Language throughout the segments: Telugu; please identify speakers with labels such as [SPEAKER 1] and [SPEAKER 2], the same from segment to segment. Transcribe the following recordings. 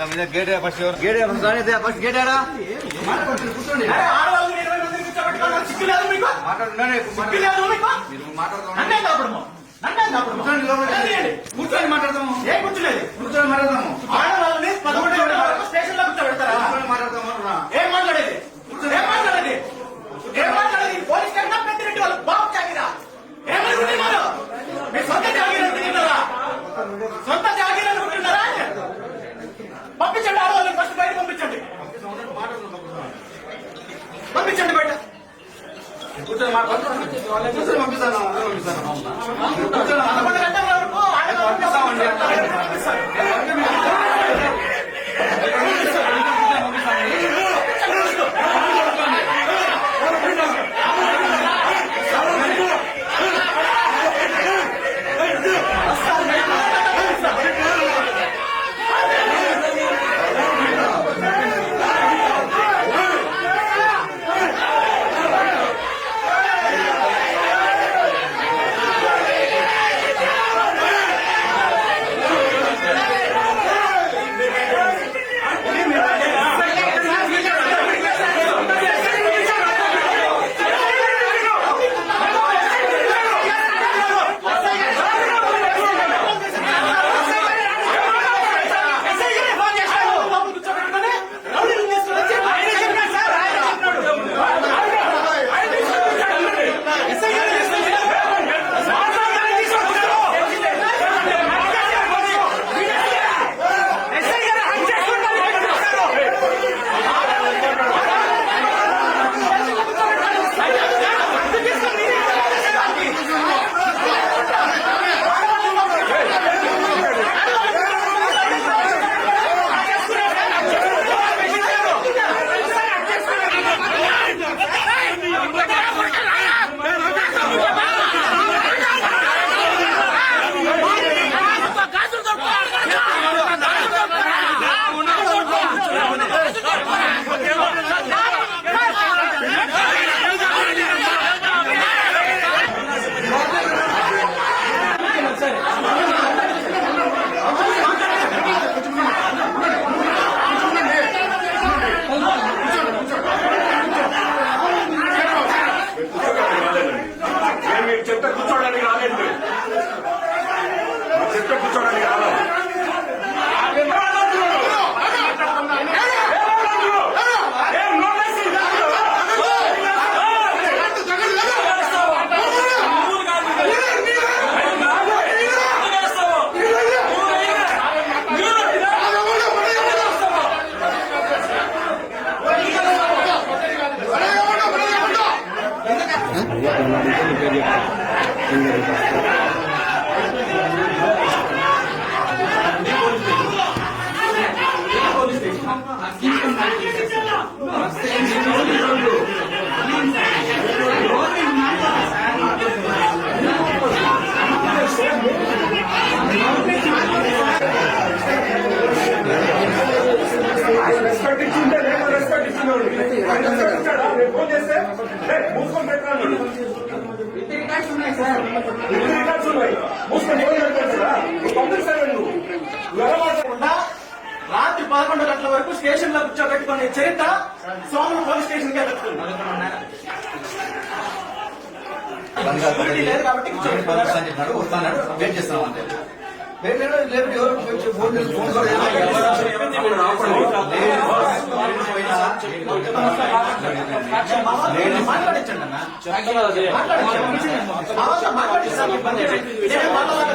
[SPEAKER 1] Gate first
[SPEAKER 2] gate first
[SPEAKER 1] gate.
[SPEAKER 2] కూర్చొని మాట్లాడదాము.
[SPEAKER 1] ఏం కూర్చోలేదు?
[SPEAKER 2] కూర్చొని మాట్లాడదాము.
[SPEAKER 1] ఆడవాళ్ళని పదకొండు వరకు స్టేషన్లో కూర్చోబెడతారా?
[SPEAKER 2] కూర్చొని మాట్లాడదాము రా.
[SPEAKER 1] ఏం మాట్లాడేది? ఏం మాట్లాడేది? ఏం మాట్లాడేది? పోలీస్ స్టేషన్ పెద్దిరెడ్డి వాళ్ళు బాబు జాగిరా. ఏమనుకుంటున్నారు? మీ సొంత జాగిరా అనుకుంటున్నారా? సొంత జాగిరా అనుకుంటున్నారా? పంపించండి ఆడవాళ్ళని ఫస్ట్ బయట పంపించండి పంపించండి బయట.
[SPEAKER 2] కూర్చొని మాట్లాడదాము కూర్చొని పంపిస్తాను పంపిస్తాను. కూర్చొని
[SPEAKER 3] రెస్పెక్ట్ ఇచ్చింటే రెస్పెక్ట్ ఇచ్చినాడు ఫోన్ చేస్తే మూసుకొని పెట్టరాను ఉన్నాయి మూసుకొని పబ్లిక్ సర్వెంట్ నువ్వు ఎలా
[SPEAKER 1] రాత్రి పదకొండు గంటల వరకు స్టేషన్లో కూర్చోబెట్టుకునే చరిత్ర సోమన పోలీస్ స్టేషన్ కే దక్కుతుంది లేదు కాబట్టి
[SPEAKER 2] వస్తాడు వెయిట్ చేస్తున్నాం అంతే. వెయిట్ లేదు లేకపోతే ఎవరు కొంచెం ఫోన్ చేసి ఫోన్ కూడా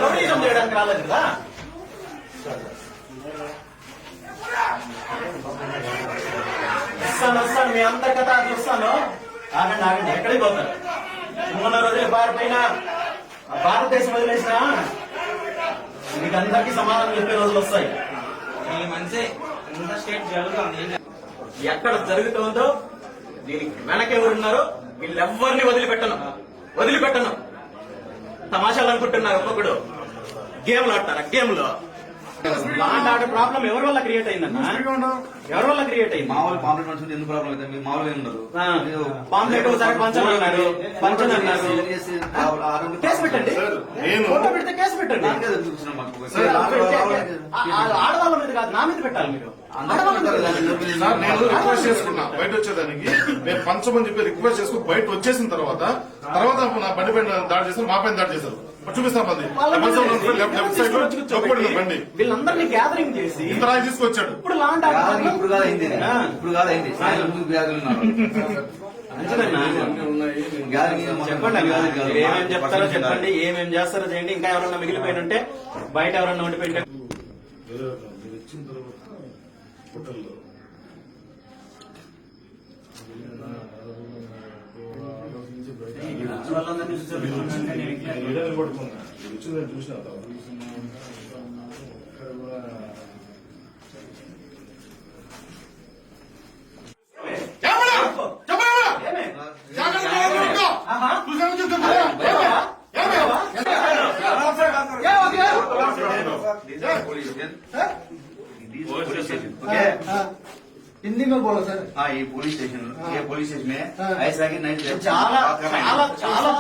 [SPEAKER 1] రౌడీజం చేయడానికి రాలేదు కదా వస్తాను వస్తాను మీ అంతర్గత చూస్తాను ఆగండి ఆగండి ఎక్కడికి పోతారు మొన్న రోజులు పారిపోయినా భారతదేశం వదిలేసిన మీకు అందరికీ సమాధానం చెప్పే రోజులు వస్తాయి
[SPEAKER 4] ఈ మనిషి స్టేట్ జరుగుతుంది
[SPEAKER 1] ఎక్కడ జరుగుతుందో దీనికి వెనక ఎవరున్నారో వీళ్ళెవ్వరిని వదిలిపెట్టను. వదిలిపెట్టను. తమాషాలు అనుకుంటున్నారు ఒక్కొక్కడు. గేమ్లు ఆడతారా? గేమ్లో.
[SPEAKER 2] ప్రాబ్లం ఎవరి వల్ల క్రియేట్ అయిందన్న? ఎవరి వల్ల క్రియేట్ అయింది?
[SPEAKER 1] మామూలు పాంప్లెట్ మనుషులు ఎందుకు ప్రాబ్లం అయితే? మీకు మామూలుగా ఏం ఉండదు
[SPEAKER 2] ఆ, పాంప్లెట్ ఒకసారి పంచని అన్నారు. పంచని అన్నారు.
[SPEAKER 1] చేసి ఆ- ఆ రెండు-
[SPEAKER 2] కేసు పెట్టండి.
[SPEAKER 5] నేను-
[SPEAKER 2] ఫోటో పెడితే కేసు పెట్టండి.
[SPEAKER 1] దానికే చూస్తున్నాం మాకు.
[SPEAKER 2] సార్,
[SPEAKER 1] ఆ-
[SPEAKER 2] ఆ- ఆ- ఆడవాళ్ళ మీద కాదు నా మీద పెట్టాలి మీరు.
[SPEAKER 5] నేను రిక్వెస్ట్ చేసుకున్నా. బయట వచ్చేదానికి నేను పంచమని చెప్పి రిక్వెస్ట్ చేసుకుని బయట వచ్చేసిన తర్వాత తర్వాత నా బండి పైన దాడి చేశారు మా పైన దాడి చేశారు. లెఫ్ట్ సైడ్లో బండి.
[SPEAKER 2] వీళ్ళందరినీ గ్యాదరింగ్ చేసి
[SPEAKER 5] ఇంత రాయి తీసుకొచ్చాడు.
[SPEAKER 2] ఇప్పుడు ఆర్డర్
[SPEAKER 1] ఇప్పుడు కాదు అయింది
[SPEAKER 2] ఆ.
[SPEAKER 1] ఇప్పుడు కాదు అయింది సాయంత్రం ముందు
[SPEAKER 2] చెప్పండి ఏమేం చెప్తారో చెప్పండి. ఏమేం చేస్తారో చేయండి. ఇంకా ఎవరన్నా మిగిలిపోయిన ఉంటే బయట ఎవరన్నా ఉండి పెట్టండి
[SPEAKER 5] ఏమన్నా? చెప్పరా?
[SPEAKER 2] ఏమే?
[SPEAKER 5] జాగ్రత్తగా ఉండు.
[SPEAKER 2] ఆహా.
[SPEAKER 5] చూసాను చెప్తున్నా. ఏమయ్యా? ఏమయ్యా?
[SPEAKER 6] हिंदी में बोलो सर
[SPEAKER 1] हाँ ये पुलिस स्टेशन ये पुलिस स्टेशन है ऐसा कि नहीं
[SPEAKER 2] చాలా చాలా చాలా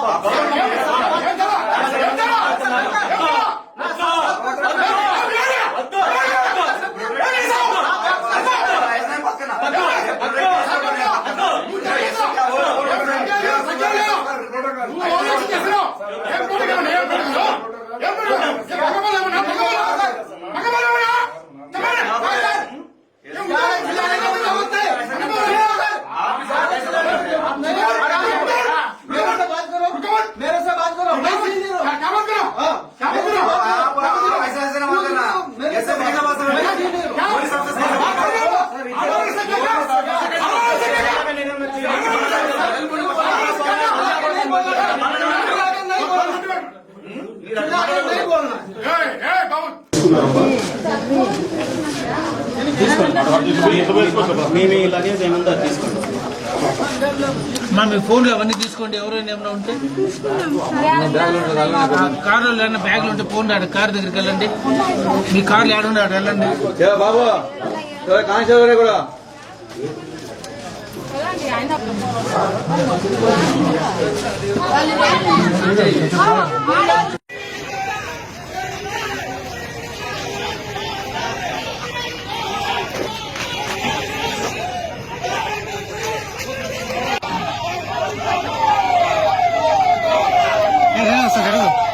[SPEAKER 2] మీ మా
[SPEAKER 4] మీ ఫోన్లు అవన్నీ తీసుకోండి ఎవరైనా ఏమైనా ఉంటే. కార్లో ఏమైనా బ్యాగ్లు ఉంటే ఫోన్ రాడు కార్ దగ్గరికి వెళ్ళండి. మీ కార్లు ఏడుండే ఆడ వెళ్ళండి.
[SPEAKER 1] బాబు కూడా.
[SPEAKER 7] ఆయన essa, garoto?